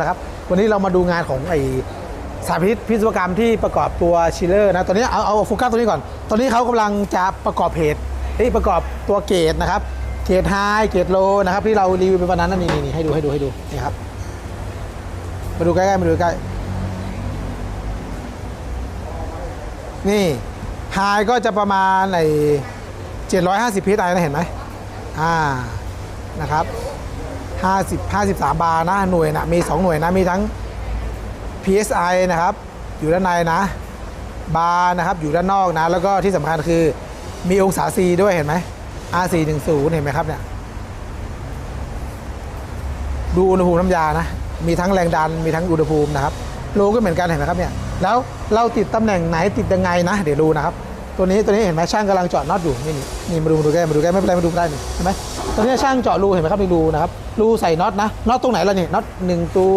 นะครับวันนี้เรามาดูงานของไอสาธิตพิศวกรรมที่ประกอบตัวชิลเลอร์นะตอนนี้เอาเอาโฟกัสตัวนี้ก่อน ตอนนี้เขากำลังจะประกอบเพจเอ้ประกอบตัวเกตนะครับ เกตไฮเกตโลนะครับที่เรารีวิวไปวันนั้นนะนี่นี่นี่ให้ดูให้ดูให้ดูนี่ครับมาดูใกล้ๆมาดูใกล้นี่ไฮก็จะประมาณไอ้750พิษไอนะเห็นไหมอ่านะครับ 50 53 บาร์นะหน่วยนะมี 2 หน่วยนะมีทั้ง PSI นะครับอยู่ด้านในนะบาร์นะครับอยู่ด้านนอกนะแล้วก็ที่สำคัญคือมีองศา C ด้วยเห็นไหม R410 เห็นไหมครับเนี่ยดูอุณหภูมิน้ำยานะมีทั้งแรงดันมีทั้งอุณหภูมินะครับโลก็เหมือนกันเห็นไหมครับเนี่ยแล้วเราติดตำแหน่งไหนติดยังไงนะ เดี๋ยวดูนะครับ ตัวนี้ตัวนี้เห็นไหมช่างกำลังเจาะน็อตอยู่นี่นี่นี่มาดูมาดูแกมาดูแกไม่เป็นไรมาดูได้นี่เห็นไหมตัวนี้ช่างเจาะรูเห็นไหมครับนี่รูนะครับรูใส่น็อตนะน็อตตรงไหนล่ะนี่น็อตหนึ่งตัว